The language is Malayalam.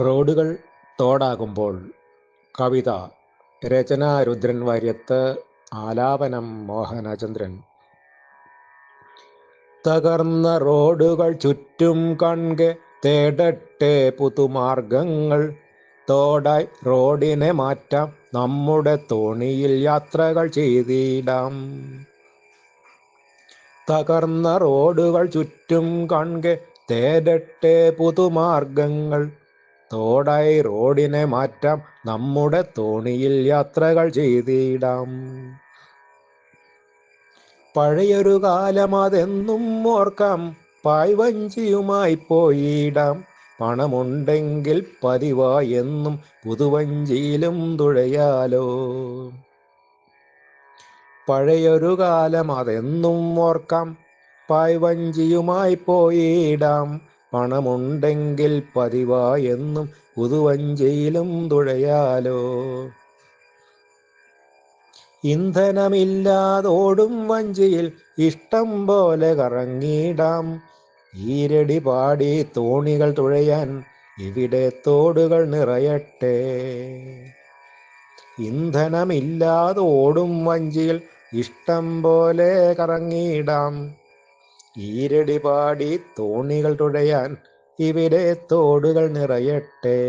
റോഡുകൾ തോടാകുമ്പോൾ കവിത. രചന രുദ്രൻ വാര്യത്ത് ആലാപനം മോഹനചന്ദ്രൻ. തകർന്ന റോഡുകൾ ചുറ്റും കൺകെ തേടട്ടെ പുതുമാർഗങ്ങൾ. തോടായി റോഡിനെ മാറ്റാം നമ്മുടെ തോണിയിൽ യാത്രകൾ ചെയ്തിടാം. തകർന്ന റോഡുകൾ ചുറ്റും കൺകെ തേടട്ടെ പുതുമാർഗങ്ങൾ. തോടായി റോഡിനെ മാറ്റാം. നമ്മുടെ തോണിയിൽ യാത്രകൾ ചെയ്തിടാം. പഴയൊരു കാലം അതെന്നും ഓർക്കാം. പായ്വഞ്ചിയുമായി പോയിടാം. പണമുണ്ടെങ്കിൽ പതിവായി എന്നും പുതുവഞ്ചിയിലും തുഴയാലോ. പഴയൊരു കാലം അതെന്നും ഓർക്കാം. പായ്വഞ്ചിയുമായി പോയിടാം. പണമുണ്ടെങ്കിൽ പതിവായെന്നും പുതുവഞ്ചിയിലും തുഴയാലോ. ഇന്ധനമില്ലാതോടും വഞ്ചിയിൽ ഇഷ്ടം പോലെ കറങ്ങിയിടാം. ഈരടി പാടി തോണികൾ തുഴയാൻ ഇവിടെ തോടുകൾ നിറയട്ടെ. ഇന്ധനമില്ലാതോടും വഞ്ചിയിൽ ഇഷ്ടം പോലെ കറങ്ങിയിടാം. ഈരടി പാടി തോണികൾ തുഴയാൻ ഇവിടെ തോടുകൾ നിറയട്ടെ.